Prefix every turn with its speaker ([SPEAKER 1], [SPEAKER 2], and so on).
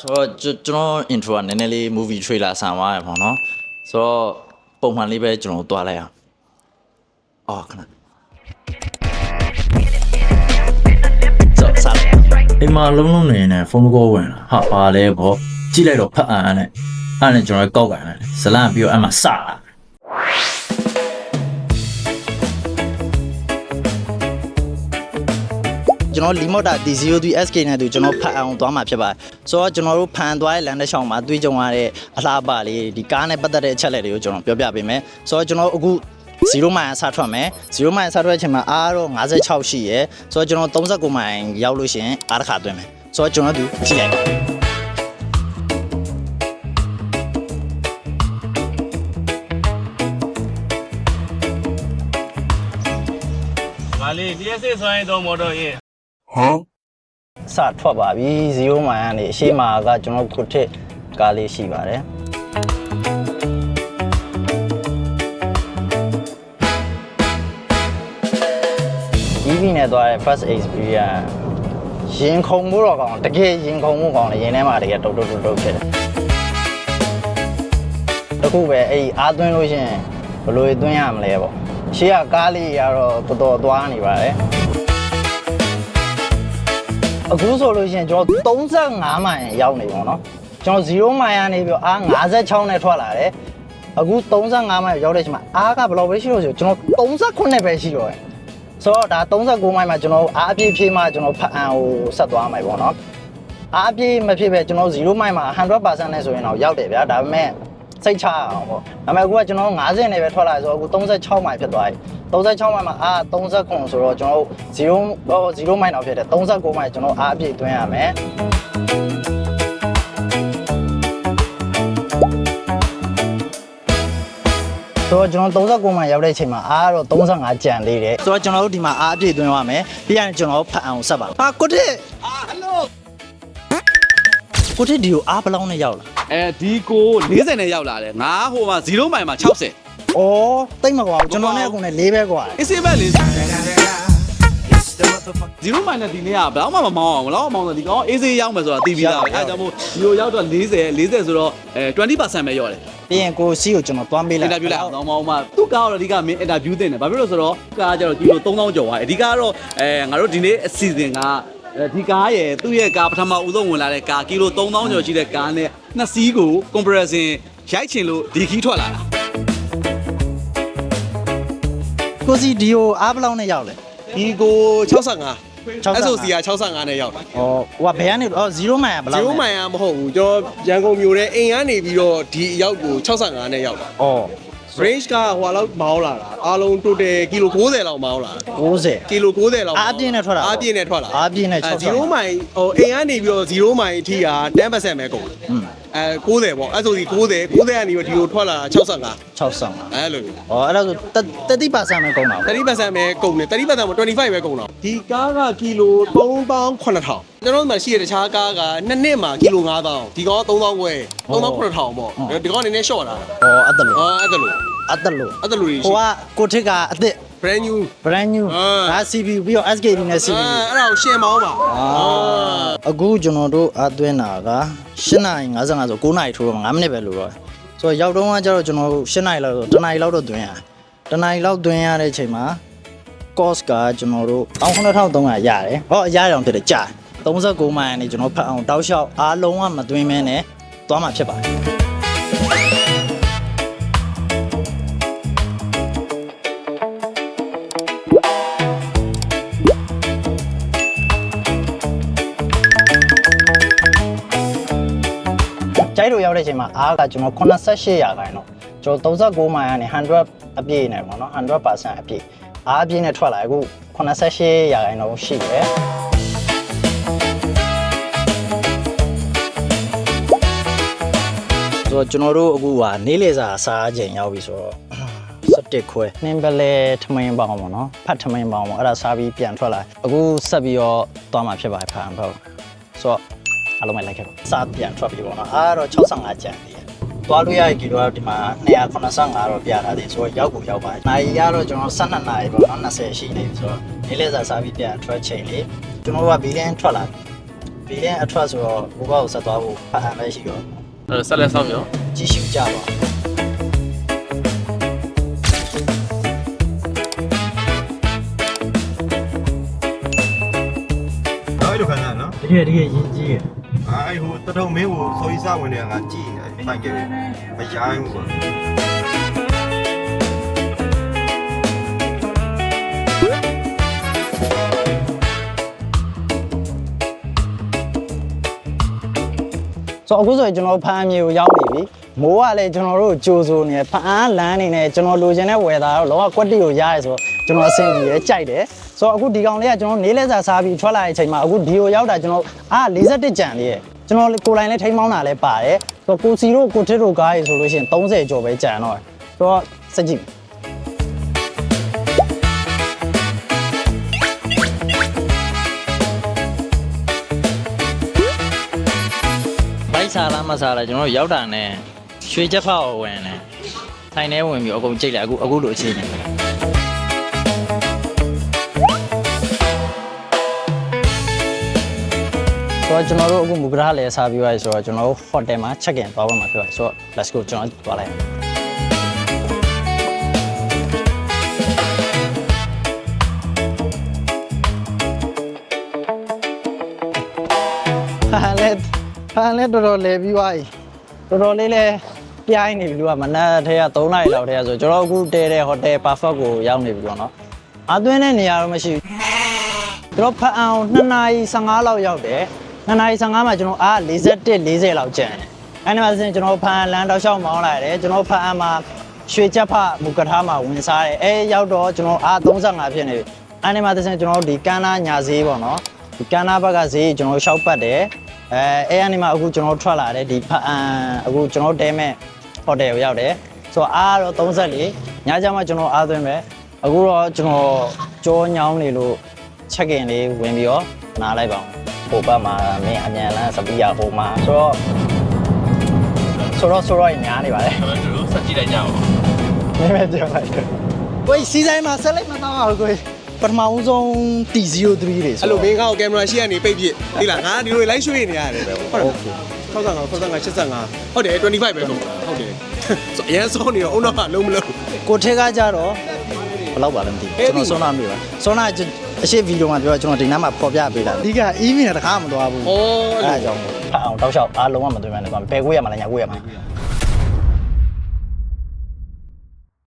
[SPEAKER 1] ဆိုတော့ကျွန်ကျွန်တော် intro ကနည်းနည်းလေး movie trailer ဆန်သွားရပေါ့နော်ဆိုတော့ပုံမှန်လေးပဲကျွန်တော်သွားလိုက်အောင်အော်ခဏဆိုစားလိုက်အိမ်မှာလုံးလုံးနေနေဖုန်းကောဝင်လာဟာပါလဲပေါ့ကြည့်လိုက်တော့ဖတ်အံ့အံ့နဲ့အဲ့နဲ့ကျွန်တော်ကောက်ကန်လိုက်ဇလန်ပြီးတော့အဲ့မှာစလာ ကျွန်တော်လီမော့တာ D03SK နဲ့တူကျွန်တော်ဖတ်အောင်သွားမှာဖြစ်ပါတယ်ဆိုတော့ကျွန်တော်တို့ဖန်သွားတဲ့လမ်းတစ်လျှောက်မှာတွေးကြုံရတဲ့အလားအပါလေးဒီကားနဲ့ပတ်သက်တဲ့အချက်အလက်တွေကိုကျွန်တော်ပြောပြပေးမယ်ဆိုတော့ကျွန်တော်အခု0မိုင်ဆာထွက်မယ်0မိုင်ဆာထွက်ချိန်မှာအားတော့56ရှိရယ်ဆိုတော့ကျွန်တော်39မိုင်ရောက်လို့ရှိရင်အားတစ်ခါသွင်းမယ်ဆိုတော့ကျွန်တော်တို့ကြည့်လိုက်ပါ
[SPEAKER 2] မာလေးဒီရက်စစ်ဆိုရင်တော့မော်တော်ရင်
[SPEAKER 1] စထွက်ပါပြီ0မိုင်ကနေအရှိမာကကျွန်တော်ခုထစ်ကားလေးရှိပါတယ်။ EV နဲ့သွားတဲ့ first experience ရင်ခုန်မှုတော့ကောင်းတကယ်ရင်ခုန်မှုကောင်းတယ်ရင်ထဲမှာတကယ်တုတ်တုတ်တုတ်တုတ်ဖြစ်တယ်။တခုပဲအဲ့ဒီအားသွင်းလို့ရှရင်ဘယ်လိုသွင်းရမလဲပေါ့။ရှေ့ကကားလေးကတော့တော်တော်သွားနေပါတယ်။ အခုဆိုလို့ရှိရင်ကျွန်တော်35မိုင်ရောက်နေပါတော့ကျွန်တော်0မိုင်ကနေပြီးတော့အား56နဲ့ထွက်လာတယ်အခု35မိုင်ရောက်တဲ့အချိန်မှာအားကဘယ်လောက်ပဲရှိလို့ဆိုကျွန်တော်38ပဲရှိတော့တယ်ဆိုတော့ဒါ39မိုင်မှာကျွန်တော်အားအပြည့်ဖြည့်မှကျွန်တော်ဖတ်အံကိုဆက်သွားမှာပေါ့နော်အားအပြည့်မဖြစ်ပဲကျွန်တော်0မိုင်မှာ100%နဲ့ဆိုရင်တော့ရောက်တယ်ဗျာဒါပေမဲ့ စိတ်ချအောင်ပေါ့ဒါပေမဲ့အခုကကျွန်တော်50နဲ့ပဲထွက်လာဆိုတော့အခု36မိုင်ဖြစ်သွားပြီ36မိုင်မှာအား39ဆိုတော့ကျွန်တော်0 0မိုင်တော့ဖြစ်တယ်39မိုင်ကျွန်တော်အားအပြည့်သွင်းရမယ်ဆိုတော့ကျွန်တော်39မှာရောက်တဲ့အချိန်မှာအားတော့35ကြံသေးတယ်ဆိုတော့ကျွန်တော်တို့ဒီမှာအားအပြည့်သွင်းရမယ်ပြီးရင်ကျွန်တော်ဖတ်အောင်ဆက်ပါဟာကိုတစ်
[SPEAKER 2] အာဟယ်လို
[SPEAKER 1] ကိုတစ်ဒီကိုအားဘယ်လောက်နဲ့ရောက်လာ
[SPEAKER 2] အဲဒီကို40နဲ့ရောက်လာတယ်ငါဟိုမှာ0မိုင်မှာ60
[SPEAKER 1] ဩတိတ်မကွာဘူးကျွန်တော်နဲ့အခုနဲ့၄ပဲကွာ
[SPEAKER 2] အစ်စေးပဲလေ0မိုင်နဲ့ဒီနေ့ကဘယ်တော့မှမမောင်းအောင်ဘယ်တော့မှမောင်းတော့ဒီကောင်အေးစေးရောက်မယ်ဆိုတာသိပြီးသားပဲအဲဒါကြောင့်မို့ဒီကိုရောက်တော့40 40ဆိုတော့အဲ20%ပဲရော့တယ်
[SPEAKER 1] ပြီးရင်ကိုစီကိုကျွန်တော်တွမ်းပေး
[SPEAKER 2] အ
[SPEAKER 1] လို
[SPEAKER 2] င်
[SPEAKER 1] က်
[SPEAKER 2] တာဗျူးလိုက်အောင်တော့မောင်းမှသူ့ကားကတော့အဓိကမင်းအင်တာဗျူးတင်တယ်ဘာဖြစ်လို့ဆိုတော့ကားကကျတော့ကီလို3000ကျော်သွားအဓိကကတော့အဲငါတို့ဒီနေ့အစီအစဉ်ကအဲ ဒီကားရဲ့သူ့ရဲ့ကားပထမဦးဆုံးဝင်လာတဲ့ကားကီလို3000ကျော်ရှိတဲ့ကားနဲ့နှစ်စီးကို comparison ရိုက်ချင်လို့ဒီခီးထွက်လာတာ
[SPEAKER 1] ကိုစီဒီကိုအားဘယ်လောက်နဲ့ရောက်လဲ
[SPEAKER 3] ဒီကို65
[SPEAKER 1] 65
[SPEAKER 3] SOC က65နဲ့ရောက်တာ
[SPEAKER 1] ဩဟိုကဘယ်ကနေဩ0မိုင်ကဘယ်လောက်
[SPEAKER 3] 0မိုင်ကမဟုတ်ဘူးကျွန်တော်ရန်ကုန်မြို့ထဲအိမ်ကနေပြီးတော့ဒီအရောက်ကို65နဲ့ရောက်တာ
[SPEAKER 1] ဩ
[SPEAKER 3] range ကဟိုလောက်မောင်းလာတာအားလုံး total ကီလို90လောက်မောင်းလာတာ
[SPEAKER 1] 90
[SPEAKER 3] ကီလို90လောက်
[SPEAKER 1] အားပြည့်နဲ့ထွက်လာ
[SPEAKER 3] အားပြည့်နဲ့ထွက်လာ
[SPEAKER 1] အားပြည့်နဲ့65
[SPEAKER 3] 0မိုင်ဟိုအိမ်ကနေပြီးတော့0မိုင်အထိက10%ပဲကုန်တယ်
[SPEAKER 1] อืม
[SPEAKER 3] အဲ90ပေါ့ SOC 90 90ကနေပြီးတော့ဒီကိုထွက်လာတာ65
[SPEAKER 1] 65
[SPEAKER 3] အဲလိုမျိုး
[SPEAKER 1] ဩအဲ့ဒါဆို30%ပဲကုန်တာပေါ့
[SPEAKER 3] 30%ပဲကုန်တယ်30%မ25ပဲကုန်တော့ဒီကားကကီလို3800ကျွန်တော်တို့မှာရှိတဲ့တခြားကားကနှစ်နှစ်မှာကီလို9000ဒီကောင်က3000ခွဲ3800ပေါ့ဒီကောင်ကနည်းနည်း short လာတာ
[SPEAKER 1] ဩအဲ့ဒါလို့
[SPEAKER 3] အာအဲ့ဒါလို့
[SPEAKER 1] အဲ့ဒါလို့
[SPEAKER 3] အဲ့ဒါလို့
[SPEAKER 1] ဟိုကကိုထစ်ကအသစ်
[SPEAKER 3] brand new
[SPEAKER 1] brand new
[SPEAKER 3] အာ
[SPEAKER 1] ဒါ CPU ပြီးတော့ SKD နဲ့ CPU
[SPEAKER 3] အဲအဲ့ဒါကိုရှင်းမောင်းပါ
[SPEAKER 1] အာအခုကျွန်တော်တို့အသွင်းတာက8နာရီ55ဆို9နာရီထိုးတော့9မိနစ်ပဲလိုတော့ဆိုတော့ရောက်တော့ကကျတော့ကျွန်တော်တို့8နာရီလောက်ဆို10နာရီလောက်တော့သွင်းရတယ်10နာရီလောက်သွင်းရတဲ့အချိန်မှာ cost ကကျွန်တော်တို့19300ရတယ်ဟောအရအောင်ဖြစ်တယ်ကြာ39မိုင်ကနေကျွန်တော်ဖတ်အောင်တောက်လျှောက်အားလုံးကမသွင်းမဲနဲ့သွားမှာဖြစ်ပါတယ် ကျိုက်တို့ရောက်တဲ့အချိန်မှာအားကကျွန်တော်88ရာခိုင်တော့ကျွန်တော်39မိုင်ကနေ100အပြည့်နေပေါ့နော်100%အပြည့်အားအပြည့်နဲ့ထွက်လာအခု88ရာခိုင်တော့ရှိတယ်ဆိုတော့ကျွန်တော်တို့အခုဟာနေလေစာစားချိန်ရောက်ပြီဆိုတော့17ခွဲနှင်းပလဲထမင်းပေါင်းပေါ့နော်ဖတ်ထမင်းပေါင်းပေါ့အဲ့ဒါစားပြီးပြန်ထွက်လာအခုဆက်ပြီးတော့သွားမှာဖြစ်ပါတယ်ဖတ်အောင်ပေါ့ဆိုတော့ အားလုံးပဲလိုက်ခဲ့ပါစားပြန်ထွက်ပြီပေါ့နော်အားတော့65ကျန်သေးတယ်သွားလို့ရတဲ့ကီလိုကဒီမှာ285တော့ပြထားသေးဆိုတော့ရောက်ကိုရောက်ပါတယ်။နိုင်ရတော့ကျွန်တော်12နာရီပေါ့နော်20ရှိနေပြီဆိုတော့နေ့လည်စာစားပြီးပြန်ထွက်ချိန်လေးကျွန်တော်တို့ကဘီလင်းထွက်လာပြီဘေးရင်အထွက်ဆိုတော့ဘိုးဘကိုဆက်သွားဖို့ဖတ်အံပဲရှိတော့
[SPEAKER 4] အဲ့တော့ဆက်လက်ဆောင်ရော
[SPEAKER 1] ကြီးရှုကြပါ
[SPEAKER 5] ခံစားနော်
[SPEAKER 1] တကယ်တကယ်ရင်းကြီးရ
[SPEAKER 5] အဲ့ဟိုတထုံမင်းကိုဆိုရီစဝင်နေတာကကြည်နေဖိုင်ကြတယ်မရိုင်းဘူးကွာ
[SPEAKER 1] ဆိုတော့အခုဆိုရင်ကျွန်တော်ဖမ်းမြေကိုရောက်နေပြီမိုးကလည်းကျွန်တော်တို့ကြိုးစိုးနေဖမ်းလန်းနေနေကျွန်တော်လိုချင်တဲ့ဝယ်သားတော့လောကကွက်တီကိုရတယ်ဆိုတော့ကျွန်တော်အဆင်ပြေရကြိုက်တယ် ဆိုတော့အခုဒီကောင်လေးကကျွန်တော်နေလဲစာစားပြီးထွက်လာတဲ့အချိန်မှာအခုဒီကိုရောက်တာကျွန်တော်အာ41ကြံလေးရကျွန်တော်ကိုယ်တိုင်လည်းထိန်းမောင်းတာလည်းပါတယ်ဆိုတော့ကိုစီတို့ကိုထစ်တို့ကားရေဆိုလို့ရှိရင်30ကျော်ပဲကြံတော့ဆိုတော့စက်ကြည့်ဘိုက်စားလားမစားလားကျွန်တော်တို့ရောက်တာနဲ့ရွှေချက်ဖောက်ဝင်တယ်ထိုင်ထဲဝင်ပြီးအကုန်ကြိတ်လိုက်အခုအခုလိုအခြေအနေ ဆိုတော့ကျွန်တော်တို့အခုမူကရာလဲစားပြီးသွားပြီဆိုတော့ကျွန်တော်တို့ဟိုတယ်မှာ check in သွားပါမှာပြောရဆိုတော့ let's go ကျွန်တော်သွားလိုက်ဟာလဲဟာလဲတော်တော်လဲပြီးသွားပြီတော်တော်လေးလဲပြိုင်းနေပြီလူကမနက်ထဲက3နာရီလောက်ထဲကဆိုကျွန်တော်အခုတဲတဲ့ဟိုတယ် perfect ကိုရောက်နေပြီပေါ့နော်အသွင်းတဲ့နေရာတော့မရှိဘူးကျွန်တော်ဖတ်အောင်2နာရီ15လောက်ရောက်တယ် 2နာရီ15မှာကျွန်တော်အား41 40လောက်ကျန်တယ်အဲ့ဒီမှာဆိုရင်ကျွန်တော်ဖတ်လမ်းတောက်လျှောက်မောင်းလာတယ်ကျွန်တော်ဖတ်အမှာရွှေချက်ဖမူကထားမှာဝင်စားတယ်အဲရောက်တော့ကျွန်တော်အား35ဖြစ်နေပြီအဲ့ဒီမှာဆိုရင်ကျွန်တော်ဒီကန်းနာညာဈေးပေါ့နော်ဒီကန်းနာဘက်ကဈေးကျွန်တော်ရှောက်ပတ်တယ်အဲအဲအနေမှာအခုကျွန်တော်ထွက်လာတယ်ဒီဖတ်အန်အခုကျွန်တော်တဲမဲ့ဟိုတယ်ကိုရောက်တယ်ဆိုတော့အားတော့34ညကျမှကျွန်တော်အားသွင်းမယ်အခုတော့ကျွန်တော်ကြောညောင်းနေလို့ check in လေးဝင်ပြီးတော့နားလိုက်ပါအောင် ဟိုဘက်မှာမင်းအမြန်လန်းစပီယာဟိုမှာဆိုတော့ဆိုတော့ဆိုတော့ညားနေပါလေ
[SPEAKER 4] ကျွန်တော်တို့ဆက်ကြည့်လိုက်ကြအောင်
[SPEAKER 1] မင်းပဲပြောလိုက်တယ်ကိုစီဆိုင်မှာဆက်လိုက်မတော့အောင်ကိုပထမဦးဆုံး T03 တွေ
[SPEAKER 3] အဲ့
[SPEAKER 1] ဆို
[SPEAKER 3] လိုဘင်းကောက်ကင်မရာရှိကနေပိတ်ပြစ်ဒီလားငါဒီလိုလိုက်ရွှေ့နေရတယ်ပဲဟုတ်တယ်65 65 85ဟုတ်တယ်25ပဲကုန်တာဟုတ်တယ်ဆိုအရင်စောနေတော့အုံတော့လုံးမလုံး
[SPEAKER 1] ကိုထဲကကြတော့ဘယ်လောက်ပါလဲမသိဘူးကျွန်တော်စွန်းနာမိပါစွန်းနာ အရှိဗီဒီယိုမှာပြောကျွန်တော်ဒီနားမှာဖော်ပြပေးတာအဓိက email တခါမသွားဘူး
[SPEAKER 3] ဩ
[SPEAKER 1] အဲ့ဒါကြောင့်ဖတ်အောင်တောက်လျှောက်အားလုံးဝမသွင်းမှလည်းသွားဘယ်ကိုရမှာလဲညာကိုရမှာ